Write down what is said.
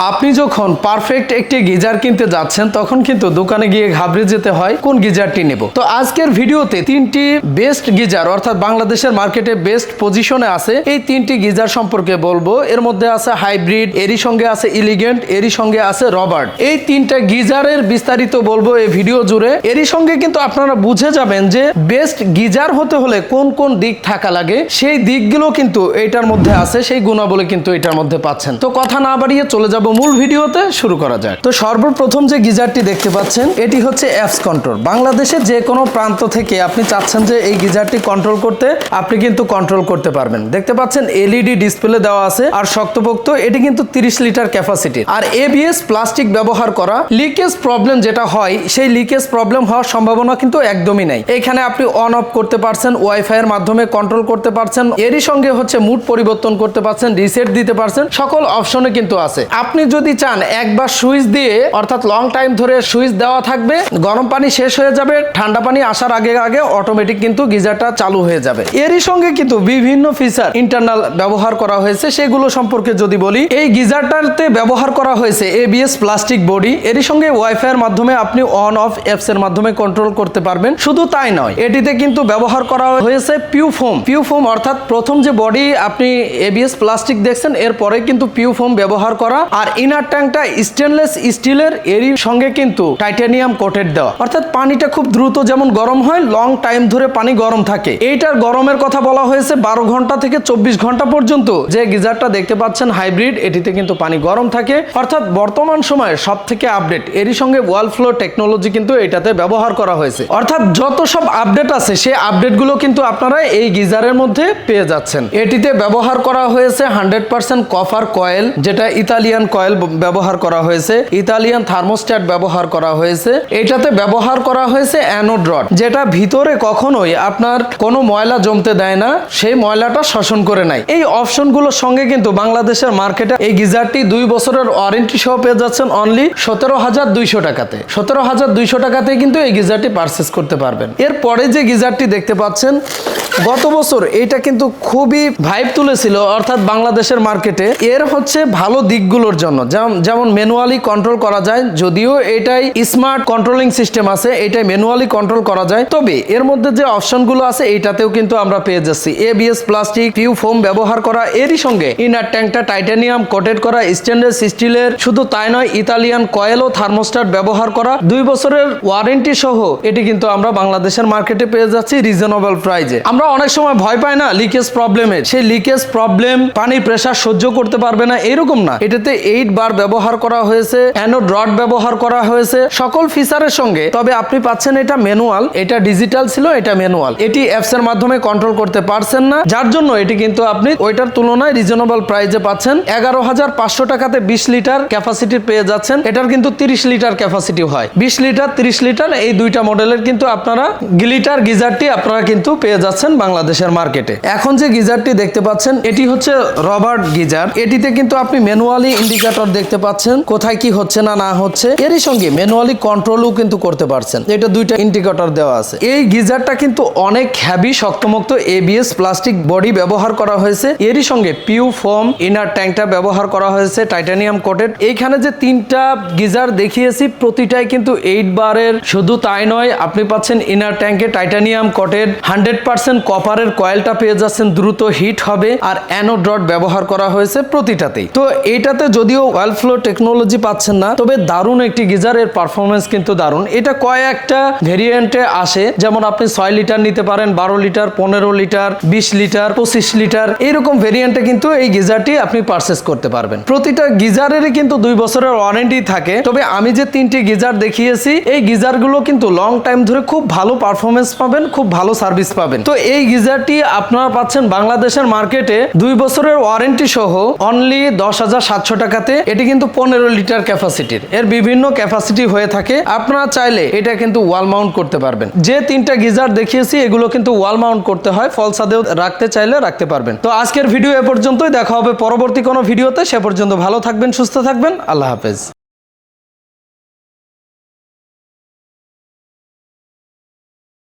আপনি যখন পারফেক্ট একটি গিজার কিনতে যাচ্ছেন, তখন কিন্তু দোকানে গিয়ে ঘাবড়ে যেতে হয়, কোন গিজারটি নেব? তো আজকের ভিডিওতে তিনটি বেস্ট গিজার, অর্থাৎ বাংলাদেশের মার্কেটে বেস্ট পজিশনে আছে। এই তিনটি গিজার সম্পর্কে বলব। এর মধ্যে আছে হাইব্রিড এরই সঙ্গে আছে ইলিগেন্ট এরই সঙ্গে আছে রবার্ট এই তিনটা গিজারের বিস্তারিত বলব এই ভিডিও জুড়ে। এরই সঙ্গে কিন্তু আপনারা বুঝে যাবেন যে বেস্ট গিজার হতে হলে কোন কোন দিক থাকা লাগে। সেই দিকগুলো কিন্তু এটার মধ্যে আছে, সেই গুণাবলী কিন্তু এটার মধ্যে পাচ্ছেন। তো কথা না বাড়িয়ে চলে যাব মূল ভিডিওতে শুরু করা যায় তো সর্বপ্রথম যে গিজারটি দেখতে পাচ্ছেন, এটি হচ্ছে অ্যাপস কন্ট্রোল বাংলাদেশের যে কোনো প্রান্ত থেকে আপনি চাচ্ছেন যে এই গিজারটি কন্ট্রোল করতে, আপনি কিন্তু কন্ট্রোল করতে পারবেন। দেখতে পাচ্ছেন এলইডি ডিসপ্লে দেওয়া আছে আর শক্তপোক্ত, এটি কিন্তু 30 লিটার ক্যাপাসিটি আর এবিএস প্লাস্টিক ব্যবহার করা লিকেজ প্রবলেম যেটা হয়, সেই লিকেজ প্রবলেম হওয়ার সম্ভাবনা কিন্তু একদমই নাই। এখানে আপনি অন অফ করতে পারছেন ওয়াইফাই এর মাধ্যমে কন্ট্রোল করতে পারছেন, এরই সঙ্গে হচ্ছে মুড পরিবর্তন করতে পারছেন রিসেট দিতে পারছেন, সকল অপশনে কিন্তু আছে। আপনি যদি চান একবার সুইচ দিয়ে, অর্থাৎ লং টাইম ধরে সুইচ দেওয়া থাকবে, গরম পানি শেষ হয়ে যাবে, ঠান্ডা পানি আসার আগে আগে অটোমেটিক কিন্তু গিজারটা চালু হয়ে যাবে। এরই সঙ্গে কিন্তু বিভিন্ন ফিচার ইন্টারনাল ব্যবহার করা হয়েছে, সেগুলো সম্পর্কে যদি বলি, এই গিজারটাতে ব্যবহার করা হয়েছে এবিএস প্লাস্টিক বডি এরই সঙ্গে ওয়াইফাই এর মাধ্যমে আপনি অন অফ অ্যাপস এর মাধ্যমে কন্ট্রোল করতে পারবেন, শুধু তাই নয়, এটিতে কিন্তু ব্যবহার করা হয়েছে পিউ ফোম পিউ ফোম অর্থাৎ প্রথম যে বডি আপনি এবিএস প্লাস্টিক দেখছেন, এরপরে কিন্তু পিউ ফোম ব্যবহার করা আর ইনার ট্যাঙ্কটা স্টেনলেস স্টিলের এরই সঙ্গে কিন্তু টাইটানিয়াম কোটেড দেওয়া। অর্থাৎ পানিটা খুব দ্রুত যেমন গরম হয় লং টাইম ধরে পানি গরম থাকে। এইটার গরমের কথা বলা হয়েছে বারো ঘণ্টা থেকে চব্বিশ ঘণ্টা পর্যন্ত। যে গিজারটা দেখতে পাচ্ছেন হাইব্রিড এটিতে কিন্তু পানি গরম থাকে। অর্থাৎ বর্তমান সময়ে সব থেকে আপডেট এরই সঙ্গে ওয়াল ফ্লো টেকনোলজি কিন্তু এটাতে ব্যবহার করা হয়েছে। অর্থাৎ যত সব আপডেট আছে, সেই আপডেটগুলো কিন্তু আপনারা এই গিজারের মধ্যে পেয়ে যাচ্ছেন। এটিতে ব্যবহার করা হয়েছে হান্ড্রেড পার্সেন্ট কফার কয়েল যেটা ইতালিয়ান কয়েল ব্যবহার করা হয়েছে, ইতালিয়ান থার্মোস্ট্যাট ব্যবহার করা হয়েছে। এটাতে ব্যবহার করা হয়েছে অ্যানোড রড যেটা ভিতরে কখনোই আপনার কোনো ময়লা জমতে দেয় না, সেই ময়লাটা শোষণ করে নেয়। এই অপশনগুলোর সঙ্গে কিন্তু বাংলাদেশের মার্কেটে এই গিজারটি দুই বছরের ওয়ারেন্টি সহ পেয়ে যাচ্ছেন অনলি সতেরো হাজার দুইশো টাকাতে। সতেরো হাজার দুইশো টাকাতে কিন্তু এই গিজারটি পারচেস করতে পারবেন। এরপরে যে গিজারটি দেখতে পাচ্ছেন, গত বছর এটা কিন্তু খুবই ভাইব তুলেছিল, অর্থাৎ বাংলাদেশের মার্কেটে। এর হচ্ছে ভালো দিকগুলোর জন্য। যেমন- ম্যানুয়ালি কন্ট্রোল করা যায়, যদিও এটাই স্মার্ট কন্ট্রোলিং সিস্টেম আছে, এটাই ম্যানুয়ালি কন্ট্রোল করা যায়। তবে এর মধ্যে যে অপশনগুলো আছে, এইটাতেও কিন্তু আমরা পেয়ে যাচ্ছি। এবিএস প্লাস্টিক পিউ ফোম ব্যবহার করা, এরই সঙ্গে ইনার ট্যাঙ্কটা টাইটানিয়াম কোটেড করা স্টেনলেস স্টিলের শুধু তাই নয় ইতালিয়ান কয়েল ও থার্মোস্টার ব্যবহার করা। দুই বছরের ওয়ারেন্টি সহ এটি কিন্তু আমরা বাংলাদেশের মার্কেটে পেয়ে যাচ্ছি রিজনেবল প্রাইজে আমরা অনেক সময় ভয় পাই না লিকেজ প্রবলেমের সেই লিকেজ প্রবলেম পানির প্রেসার সহ্য করতে পারবে না, এরকম না। এটাতে এইট বার ব্যবহার করা হয়েছে অ্যানোড রড ব্যবহার করা হয়েছে, সকল ফিচারের সঙ্গে। তবে আপনি পাচ্ছেন এটা ম্যানুয়াল, এটা ডিজিটাল ছিল, এটা ম্যানুয়াল। এটি অ্যাপস এর মাধ্যমে কন্ট্রোল করতে পারছেন না, যার জন্য এটি কিন্তু আপনি ওইটার তুলনায় রিজনেবল প্রাইজে পাচ্ছেন। এগারো হাজার পাঁচশো টাকাতে বিশ লিটার ক্যাপাসিটি পেয়ে যাচ্ছেন, এটার কিন্তু তিরিশ লিটার ক্যাপাসিটি হয়। বিশ লিটার, তিরিশ লিটার, এই দুইটা মডেলের কিন্তু আপনারা গিলিটার গিজারটি আপনারা কিন্তু পেয়ে যাচ্ছেন বাংলাদেশের মার্কেটে। এখন যে গিজারটি দেখতে পাচ্ছেন, এটি হচ্ছে রবার্ট গিজার। এটিতে কিন্তু আপনি ম্যানুয়ালি ইন্ডিকেটর দেখতে পাচ্ছেন, কোথায় কি হচ্ছে না না হচ্ছে, এরই সঙ্গে ম্যানুয়ালি কন্ট্রোলও কিন্তু করতে পারছেন। এটা দুইটা ইন্ডিকেটর দেওয়া আছে। এই গিজারটা কিন্তু অনেক হ্যাভি শক্তমুক্ত এবিএস প্লাস্টিক বডি ব্যবহার করা হয়েছে। এরই সঙ্গে পিউ ফোম ইনার ট্যাঙ্কটা ব্যবহার করা হয়েছে টাইটানিয়াম কোটেড এইখানে যে তিনটা গিজার দেখিয়েছি, প্রতিটাই কিন্তু এইট বারের। শুধু তাই নয়, আপনি পাচ্ছেন ইনার ট্যাঙ্কে টাইটানিয়াম কোটেড হান্ড্রেড পার্সেন্ট কপারের কয়েলটা পেয়ে যাচ্ছেন, দ্রুত হিট হবে। আর অ্যানোড রড ব্যবহার করা হয়েছে প্রতিটাতেই। তো এটাতে যদিও ওয়েল ফ্লো টেকনোলজি পাচ্ছেন না, তবে দারুণ একটি গিজারের পারফরমেন্স কিন্তু দারুণ। এটা কয়েকটা ভেরিয়েন্টে আসে, যেমন আপনি ছয় লিটার নিতে পারেন, বারো লিটার, পনেরো লিটার, বিশ লিটার, পঁচিশ লিটার এইরকম ভেরিয়েন্টে কিন্তু এই গিজারটি আপনি পারচেস করতে পারবেন। প্রতিটা গিজারেরই কিন্তু দুই বছরের ওয়ারেন্টি থাকে, তবে আমি যে তিনটি গিজার দেখিয়েছি, এই গিজারগুলো কিন্তু লং টাইম ধরে খুব ভালো পারফরমেন্স পাবেন, খুব ভালো সার্ভিস পাবেন। তো এই গিজারটি আপনারা পাচ্ছেন বাংলাদেশের মার্কেটে দুই বছরের ওয়ারেন্টি সহ অনলি দশ হাজার সাতশো টাকাতে এটি কিন্তু পনেরো লিটার ক্যাপাসিটির এর বিভিন্ন ক্যাপাসিটি হয়ে থাকে। আপনারা চাইলে এটা কিন্তু ওয়াল মাউন্ট করতে পারবেন। যে তিনটা গিজার দেখিয়েছি, এগুলো কিন্তু ওয়াল মাউন্ট করতে হয়। ফলসাদেও রাখতে চাইলে রাখতে পারবেন। তো আজকের ভিডিও এ পর্যন্তই। দেখা হবে পরবর্তী কোনো ভিডিওতে সে পর্যন্ত ভালো থাকবেন, সুস্থ থাকবেন। আল্লাহ হাফেজ।